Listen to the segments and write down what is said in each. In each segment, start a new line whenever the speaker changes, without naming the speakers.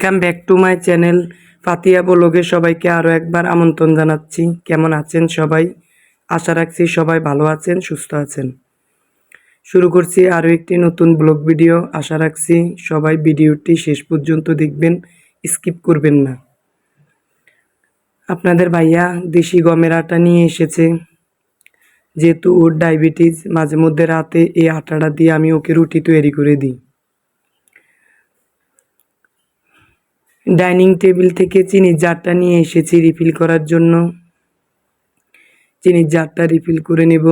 Welcome back to my channel Fatiya ব্লগে সবাইকে আরও একবার আমন্ত্রণ জানাচ্ছি। কেমন আছেন সবাই? আশা রাখছি সবাই ভালো আছেন, সুস্থ আছেন। শুরু করছি আরও একটি নতুন ব্লগ ভিডিও। আশা রাখছি সবাই ভিডিওটি শেষ পর্যন্ত দেখবেন, স্কিপ করবেন না। আপনাদের ভাইয়া দেশি গমের আটা নিয়ে এসেছে। যেহেতু ওর ডায়াবেটিস, মাঝে মধ্যে রাতে এই আটাটা দিয়ে আমি ওকে রুটি তৈরি করে দিই। ডাইনিং টেবিল থেকে চিনির জারটা নিয়ে এসেছি রিফিল করার জন্য। চিনির জারটা রিফিল করে নেব।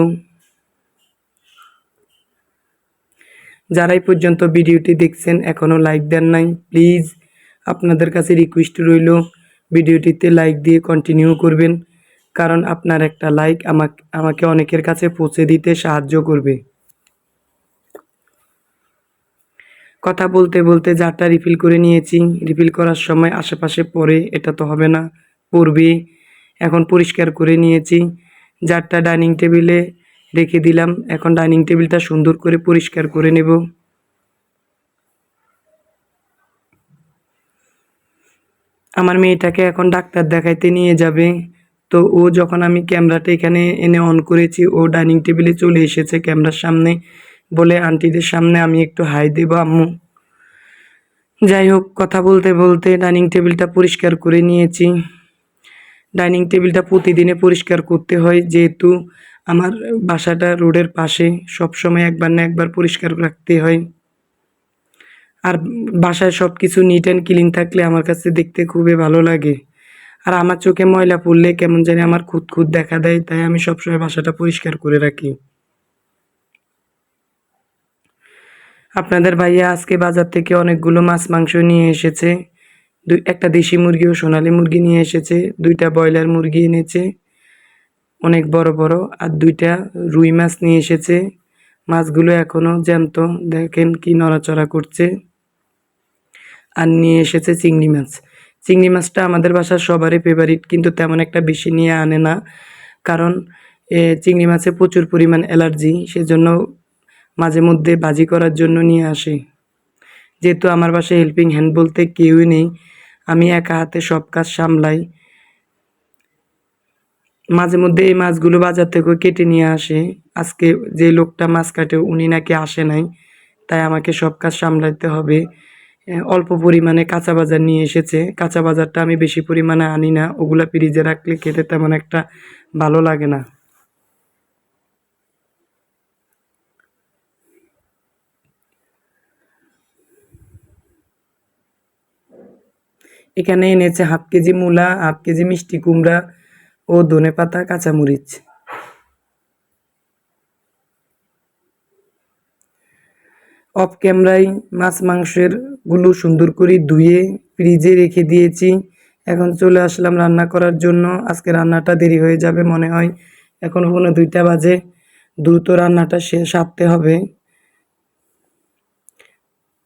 যারাই পর্যন্ত ভিডিওটি দেখছেন এখনও লাইক দেন নাই, প্লিজ আপনাদের কাছে রিকোয়েস্ট রইল, ভিডিওটিতে লাইক দিয়ে কন্টিনিউ করবেন, কারণ আপনার একটা লাইক আমাকে আমাকে অনেকের কাছে পৌঁছে দিতে সাহায্য করবে। কথা বলতে বলতে জারটা রিফিল করে নিয়েছি। রিফিল করার সময় আশেপাশে পড়ে, এটা তো হবে না, পড়বে। এখন পরিষ্কার করে নিয়েছি। জারটা ডাইনিং টেবিলে রেখে দিলাম। এখন ডাইনিং টেবিলটা সুন্দর করে পরিষ্কার করে নেব। আমার মেয়েটাকে এখন ডাক্তার দেখাইতে নিয়ে যাবে। তো ও যখন আমি ক্যামেরাটা এখানে এনে অন করেছি, ও ডাইনিং টেবিলে চলে এসেছে ক্যামেরার সামনে। বলে, আন্টিদের সামনে আমি একটু হাই দেবো, আম্মু। যাই হোক, কথা বলতে বলতে ডাইনিং টেবিলটা পরিষ্কার করে নিয়েছি। ডাইনিং টেবিলটা প্রতিদিনে পরিষ্কার করতে হয়, যেহেতু আমার বাসাটা রোডের পাশে সব সময় একবার না একবার পরিষ্কার রাখতে হয়। আর বাসায় সব কিছু নিট অ্যান্ড ক্লিন থাকলে আমার কাছে দেখতে খুবই ভালো লাগে। আর আমার চোখে ময়লা পড়লে কেমন জানি আমার খুঁত খুঁত দেখা দেয়, তাই আমি সবসময় বাসাটা পরিষ্কার করে রাখি। আপনাদের ভাইয়া আজকে বাজার থেকে অনেকগুলো মাছ, মাংস নিয়ে এসেছে। দুই, একটা দেশি মুরগি ও সোনালী মুরগি নিয়ে এসেছে। দুইটা ব্রয়লার মুরগি এনেছে, অনেক বড় বড়। আর দুইটা রুই মাছ নিয়ে এসেছে। মাছগুলো এখনও জ্যান্ত, দেখেন কি নড়াচড়া করছে। আর নিয়ে এসেছে চিংড়ি মাছ। চিংড়ি মাছটা আমাদের বাসার সবারই ফেভারিট কিন্তু তেমন একটা বেশি নিয়ে আনে না। কারণ চিংড়ি মাছে প্রচুর পরিমাণ অ্যালার্জি, সেজন্য মাঝে মধ্যে বাজি করার জন্য নিয়ে আসে। যেহেতু আমার বাসায় হেল্পিং হ্যান্ড বলতে কেউই নেই, আমি একা হাতে সব কাজ সামলাই। মাঝে মধ্যে এই মাছগুলো বাজার থেকেও কেটে নিয়ে আসে। আজকে যে লোকটা মাছ কাটে, উনি নাকি আসে নাই, তাই আমাকে সব কাজ সামলাতে হবে। অল্প পরিমাণে কাঁচা বাজার নিয়ে এসেছে। কাঁচা বাজারটা আমি বেশি পরিমাণে আনি না, ওগুলা ফ্রিজে রাখলে খেতে তেমন একটা ভালো লাগে না। এখানে এনেছে হাফ কেজি মূলা, হাফ কেজি মিষ্টি কুমড়া ও ধনে পাতা কাঁচামরিচ অফ ক্যামেরায় মাছ মাংসেরগুলো সুন্দর করে ধুয়ে ফ্রিজে রেখে দিয়েছি। এখন চলে আসলাম রান্না করার জন্য। আজকে রান্নাটা দেরি হয়ে যাবে মনে হয়। এখন কোনো দুইটা বাজে। দ্রুত রান্নাটা শেষ, সারতে হবে।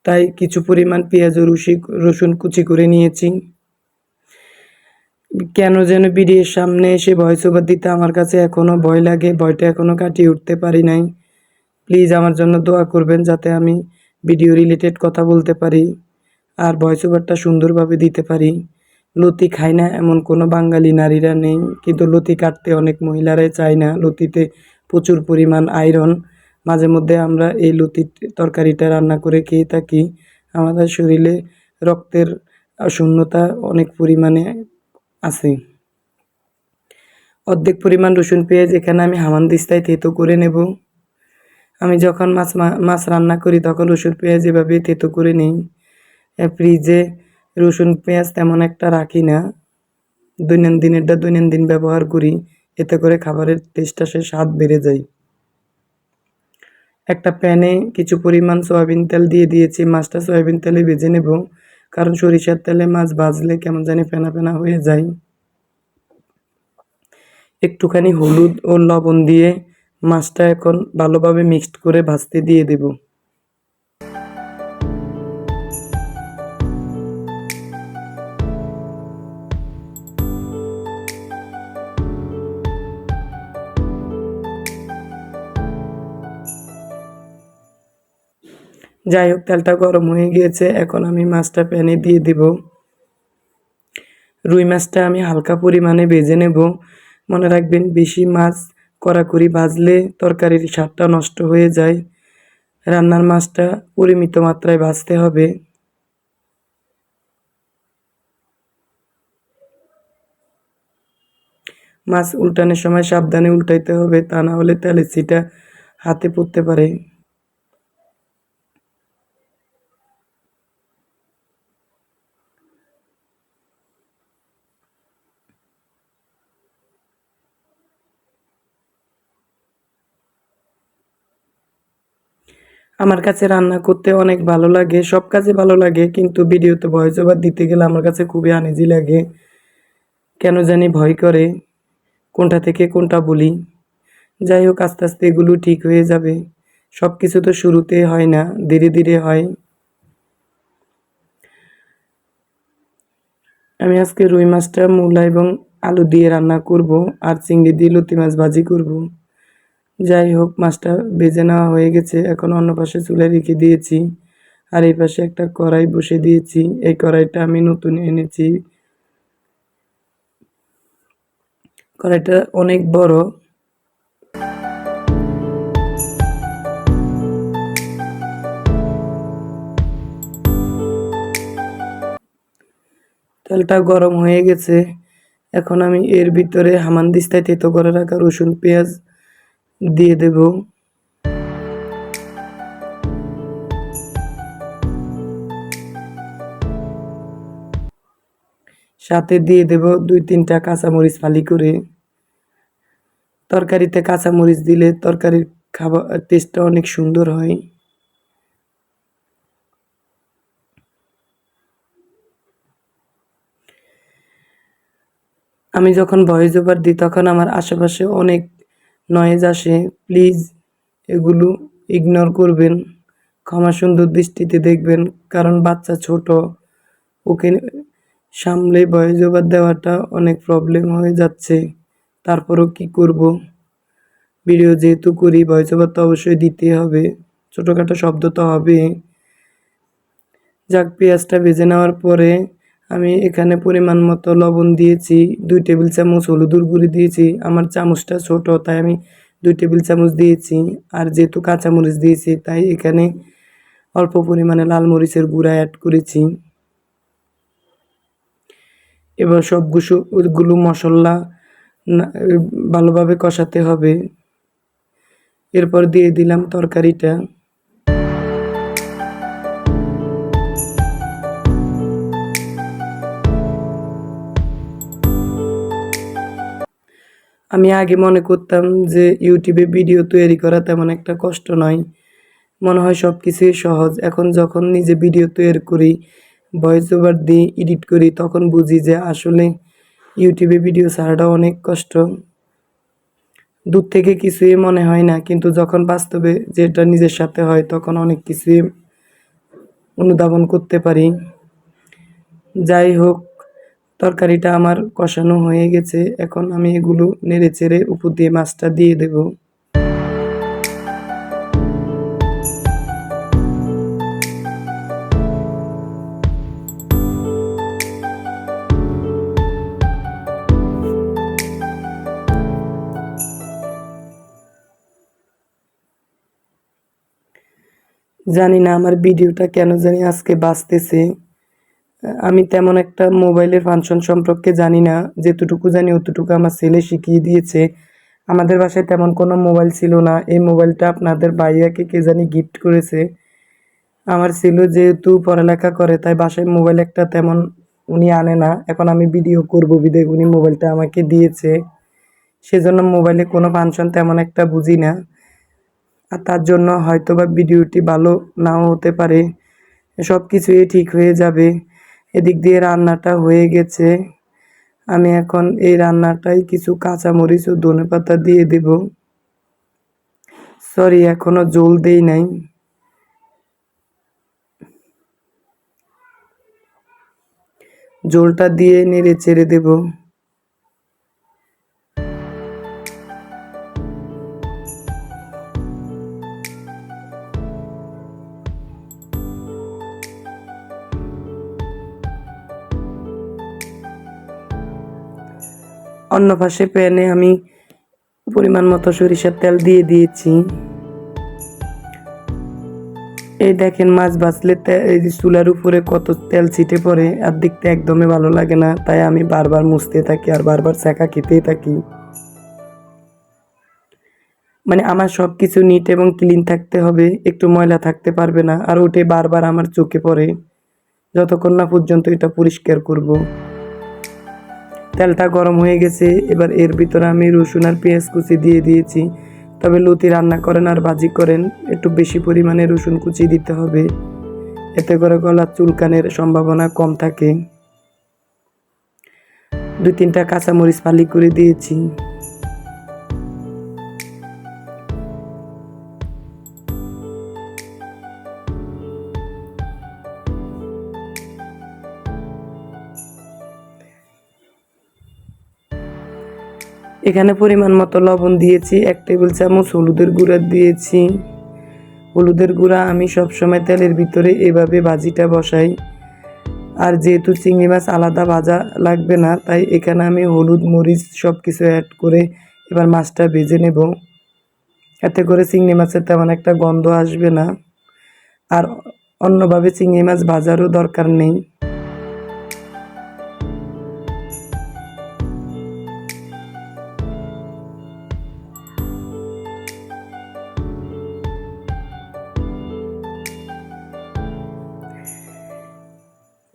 তাই কিছু পরিমাণ পেঁয়াজ ও রসি রসুন কুচি করে নিয়েছি। কেন যেন ভিডিওর সামনে এসে ভয়েস ওভার দিতে আমার কাছে এখনও ভয় লাগে, ভয়টা এখনও কাটিয়ে উঠতে পারি নাই। প্লিজ আমার জন্য দোয়া করবেন যাতে আমি ভিডিও রিলেটেড কথা বলতে পারি আর ভয়েস ওভারটা সুন্দরভাবে দিতে পারি। লতি খায় না এমন কোনো বাঙালি নারীরা নেই, কিন্তু লতি কাটতে অনেক মহিলারাই চায় না। লতিতে প্রচুর পরিমাণ আয়রন মাঝে মধ্যে আমরা এই লতির তরকারিটা রান্না করে খেয়ে থাকি। আমাদের শরীরে রক্তের শূন্যতা অনেক পরিমাণে আছে। অর্ধেক পরিমাণ রসুন, পেঁয়াজ এখানে আমি হামানদিস্তায় থেতো করে নেব। আমি যখন মাছ মাছ রান্না করি তখন রসুন, পেঁয়াজ এভাবে থেতো করে নিই। ফ্রিজে রসুন, পেঁয়াজ তেমন একটা রাখি না। দৈনন্দিনেরটা দৈনন্দিন ব্যবহার করি, এতে করে খাবারের টেস্টটা সে স্বাদ বেড়ে যায়। একটা প্যানে কিছু পরিমাণ সয়াবিন তেল দিয়ে দিয়েছি, মাছটা সয়াবিন তেলে ভেজে নেব। কারণ সরিষার তেলে মাছ ভাজলে কেমন জানি ফেনা ফেনা হয়ে যায়। একটুখানি হলুদ ও লবণ দিয়ে মাছটা এখন ভালোভাবে মিক্সড করে ভাজতে দিয়ে দেব। যাই হোক, তেলটা গরম হয়ে গিয়েছে। এখন আমি মাছটা প্যানে দিয়ে দেব। রুই মাছটা আমি হালকা পরিমাণে ভেজে নেব। মনে রাখবেন, বেশি মাছ কড়াকড়ি ভাজলে তরকারির স্বাদটা নষ্ট হয়ে যায়। রান্নার মাছটা পরিমিত মাত্রায় ভাজতে হবে। মাছ উল্টানোর সময় সাবধানে উল্টাইতে হবে, তা না হলে তেলের ছিটা হাতে পড়তে পারে। আমার কাছে রান্না করতে অনেক ভালো লাগে, সব কাজে ভালো লাগে, কিন্তু ভিডিওতে ভয়েস ওভার দিতে গেলে আমার কাছে খুবই আনিজি লাগে। কেন জানি ভয় করে, কোনটা থেকে কোনটা বলি। যাই হোক, আস্তে আস্তে এগুলো ঠিক হয়ে যাবে। সব কিছু তো শুরুতে হয় না, ধীরে ধীরে হয়। আমি আজকে রুই মাছটা মূলা এবং আলু দিয়ে রান্না করব, আর চিংড়ি দিয়ে লতি মাছ ভাজি করব। যাই হোক, মাছটা ভেজে নেওয়া হয়ে গেছে। এখন অন্য পাশে চুলে রেখে দিয়েছি। আর এই পাশে একটা কড়াই বসে দিয়েছি। এই কড়াইটা আমি নতুন এনেছি। কড়াইটা অনেক বড়। তেলটা গরম হয়ে গেছে। এখন আমি এর ভিতরে হামানদিস্তায় তেতো করে রাখা রসুন, পেঁয়াজ দিয়ে দেব। সাথে দিয়ে দেব দুই তিনটা কাঁচামরিচ ফালি করে। তরকারিতে কাঁচামরিচ দিলে তরকারির খাবার টেস্টটা অনেক সুন্দর হয়। আমি যখন ভয়েস ওভার দিই, তখন আমার আশেপাশে অনেক নয়েজ আসে, প্লিজ এগুলো ইগনোর করবেন। ক্ষমা সুন্দর দৃষ্টিতে দেখবেন, কারণ বাচ্চা ছোট। ওকে সামলে ভয়েস ওভার দেওয়াটা অনেক প্রবলেম হয়ে যাচ্ছে। তারপরও কি করব? ভিডিও যেহেতু করি ভয়েস ওভার তো অবশ্যই দিতে হবে। ছোটোখাটো শব্দ তো হবে যাক, পেঁয়াজটা ভেজে নেওয়ার পরে আমি এখানে পরিমাণ মতো লবণ দিয়েছি, দুই টেবিল চামচ হলুদুর গুঁড়ি দিয়েছি, আমার চামচটা ছোট, তাই আমি দুই টেবিল চামচ দিয়েছি, আর যেহেতু কাঁচামরিচ দিয়েছি, তাই এখানে অল্প পরিমাণে লাল মরিচের গুঁড়া অ্যাড করেছি। এবার সবগুলো মশলা ভালোভাবে কষাতে হবে। এরপর দিয়ে দিলাম তরকারিটা। আমি আগে মনে করতাম যে ইউটিউবে ভিডিও তৈরি করা তেমন একটা কষ্ট নয়। মনে হয় সব কিছুই সহজ। এখন যখন নিজে ভিডিও তৈরি করি ভয়েস ওভার দিই এডিট করি, তখন বুঝি যে আসলে ইউটিউবে ভিডিও ছাড়াটা অনেক কষ্ট। দূর থেকে কিছুই মনে হয় না, কিন্তু যখন বাস্তবে যেটা নিজের সাথে হয়, তখন অনেক কিছুই অনুধাবন করতে পারি। যাই হোক তরকারিটা আমার কষানো হয়ে গেছে। এখন আমি এগুলো নেড়ে চেড়ে উপর দিয়ে মাছটা দিয়ে দেব। জানি না আমার ভিডিওটা কেন জানি আজকে বাঁচতেছে আমি তেমন একটা মোবাইলের ফাংশন সম্পর্কে জানি না যেতটুকু জানি অতটুকু আমার ছেলে শিখিয়ে দিয়েছে। আমাদের বাসায় তেমন কোনো মোবাইল ছিল না। এই মোবাইলটা আপনাদের ভাইয়াকে কে জানি গিফট করেছে। আমার ছিল যেহেতু পড়ালেখা করে, তাই বাসায় মোবাইল একটা তেমন উনি আনে না। এখন আমি ভিডিও করব বিদে উনি মোবাইলটা আমাকে দিয়েছে। সেজন্য মোবাইলে কোনো ফাংশন তেমন একটা বুঝি না। আর তার জন্য হয়তো বা ভিডিওটি ভালো নাও হতে পারে। সব কিছুই ঠিক হয়ে যাবে। এদিক দিয়ে রান্নাটা হয়ে গেছে। আমি এখন এই রান্নাটাই কিছু কাঁচামরিচ ও ধনে পাতা দিয়ে দেব। সরি এখনও জল দেই নাই। জলটা দিয়ে নেড়ে চেড়ে দেবো। অন্য পাশে প্যানে আমি পরিমাণ মতো সরিষার তেল দিয়ে দিয়েছি। এই দেখেন মাছ এই চুলার উপরে কত তেল ছিটে পড়ে, আর দেখতে একদমই ভালো লাগে না। তাই আমি বারবার মুছতে থাকি আর বারবার চেকা খেতেই থাকি। মানে আমার সব কিছু নিট এবং ক্লিন থাকতে হবে, একটু ময়লা থাকতে পারবে না, আর ওটে বারবার আমার চোখে পড়ে। যতক্ষণ না পর্যন্ত এটা পরিষ্কার করব। তেলটা গরম হয়ে গেছে। এবার এর ভিতরে আমি রসুন আর পেঁয়াজ কুচি দিয়ে দিয়েছি। তবে লতি রান্না করেন আর ভাজি করেন, একটু বেশি পরিমাণে রসুন কুচি দিতে হবে। এতে করে গলার চুলকানের সম্ভাবনা কম থাকে। দু তিনটা কাঁচামরিচ ফালি করে দিয়েছি। এখানে পরিমাণ মতো লবণ দিয়েছি, এক টেবিল চামচ হলুদের গুঁড়া দিয়েছি। হলুদের গুঁড়া আমি সবসময় তেলের ভিতরে এভাবে ভাজিটা বসাই। আর যেহেতু চিংড়ি মাছ আলাদা ভাজা লাগবে না, তাই এখানে আমি হলুদ, মরিচ সব কিছু অ্যাড করে এবার মাছটা ভেজে নেব। এতে করে চিংড়ি মাছের তেমন একটা গন্ধ আসবে না। আর অন্যভাবে চিংড়ি মাছ ভাজারও দরকার নেই।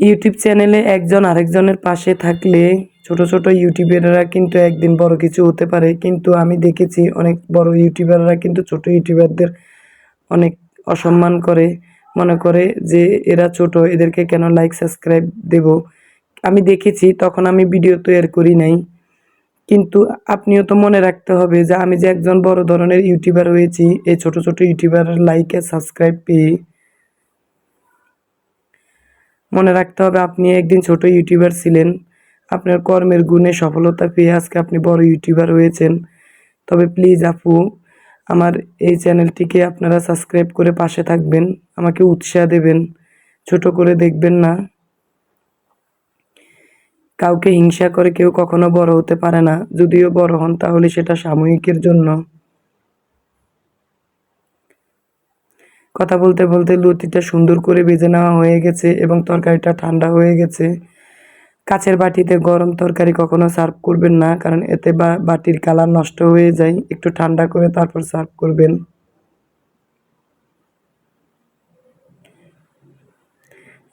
ইউটিউব চ্যানেলে একজন আরেকজনের পাশে থাকলে ছোট ছোট ইউটিউবাররা কিন্তু একদিন বড় কিছু হতে পারে। কিন্তু আমি দেখেছি অনেক বড় ইউটিউবাররা কিন্তু ছোট ইউটিউবারদের অনেক অসম্মান করে। মনে করে যে এরা ছোট, এদেরকে কেন লাইক সাবস্ক্রাইব দেব? আমি দেখেছি, তখন আমি ভিডিও তৈরি করি নাই। কিন্তু আপনিও তো মনে রাখতে হবে যে আমি যে একজন বড় ধরনের ইউটিউবার হয়েছি, এই ছোট ছোট ইউটিউবারের লাইক আর সাবস্ক্রাইব পেয়ে মনে রাখতে হবে, আপনি একদিন ছোট ইউটিউবার ছিলেন। আপনার কর্মের গুণে সফলতা পেয়ে আজকে আপনি বড় ইউটিউবার হয়েছেন। তবে প্লিজ আপু, আমার এই চ্যানেলটিকে আপনারা সাবস্ক্রাইব করে পাশে থাকবেন, আমাকে উৎসাহ দেবেন। ছোট করে দেখবেন না। কাউকে হিংসা করে কেউ কখনো বড় হতে পারে না। যদিও বড় হন, তাহলে সেটা সাময়িকের জন্য। কথা বলতে বলতে লুচিটা সুন্দর করে ভেজে নেওয়া হয়ে গেছে এবং তরকারিটা ঠান্ডা হয়ে গেছে। কাচের বাটিতে গরম তরকারি কখনো সার্ভ করবেন না, কারণ এতে বা, বাটির কালার নষ্ট হয়ে যায়। একটু ঠান্ডা করে তারপর সার্ভ করবেন।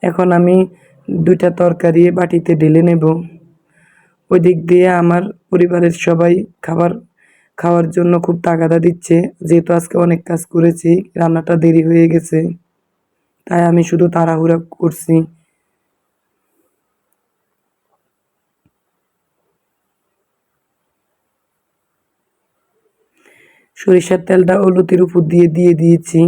এখন আমি দুইটা তরকারি বাটিতে ঢেলে নেব। ওই দিক দিয়ে আমার পরিবারের সবাই খাবার খাওয়ার জন্য খুব তাগাদা দিচ্ছে। যেহেতু আজকে অনেক কাজ করেছি, রান্নাটা দেরি হয়ে গেছে। তাই আমি শুধু তাড়াহুড়া করছি। সরিষার তেলটা হলুদের উপর দিয়ে দিয়ে দিয়েছি।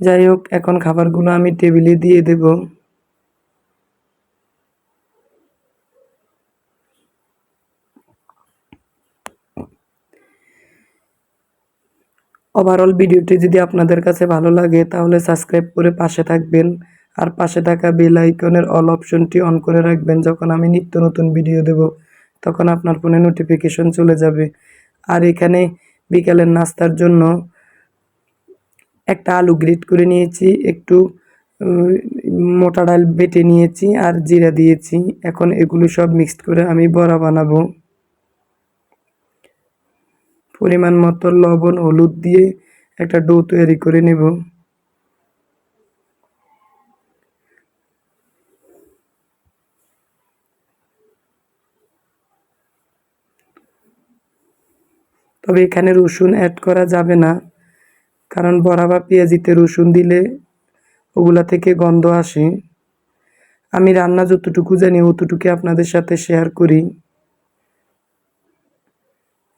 যাই হোক, এখন খাবারগুলো আমি টেবিলে দিয়ে দেব। ওভারঅল ভিডিওটি যদি আপনাদের কাছে ভালো লাগে, তাহলে সাবস্ক্রাইব করে পাশে থাকবেন। আর পাশে থাকা বেল আইকনের অল অপশনটি অন করে রাখবেন যখন আমি নিত্য নতুন ভিডিও দেব। তখন আপনার ফোনে নোটিফিকেশন চলে যাবে। আর এখানে বিকালের নাস্তার জন্য একটা আলু গ্রেট করে নিয়েছি, একটু মোটা ডাল বেটে নিয়েছি আর জিরা দিয়েছি। এখন এগুলো সব মিক্সড করে আমি বড়া বানাবো। পরিমাণ মতো লবণ, হলুদ দিয়ে একটা ডো তৈরি করে নেব। তবে এখানে রসুন অ্যাড করা যাবে না, কারণ বড়া বা পেঁয়াজিতে রসুন দিলে ওগুলা থেকে গন্ধ আসে। আমি রান্না যতটুকু জানি অতটুকু আপনাদের সাথে শেয়ার করি।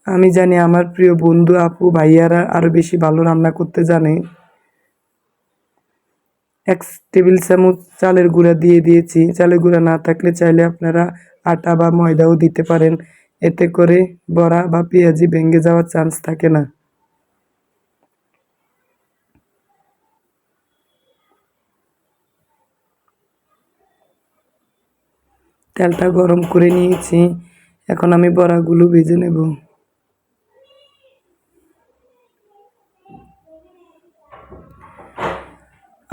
আমি জানি আমার প্রিয় বন্ধু, আপু, ভাইয়ারা আরও বেশি ভালো রান্না করতে জানে। এক টেবিল চামচ চালের গুঁড়া দিয়ে দিয়েছি। চালের গুঁড়া না থাকলে চাইলে আপনারা আটা বা ময়দাও দিতে পারেন। এতে করে বড়া বা পেঁয়াজি ভেঙে যাওয়ার চান্স থাকে না। তেলটা গরম করে নিয়েছি। এখন আমি বড়াগুলো ভেজে নেব।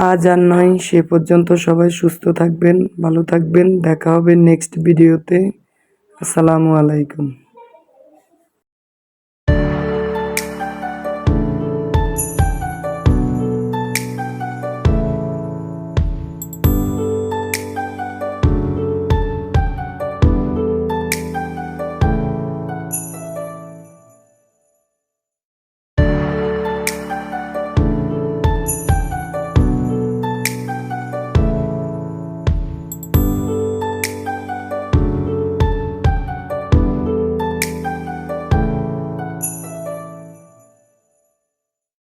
আজ আর নয়, সে পর্যন্ত সবাই সুস্থ থাকবেন, ভালো থাকবেন। দেখা হবে নেক্সট ভিডিওতে আসসালামু আলাইকুম।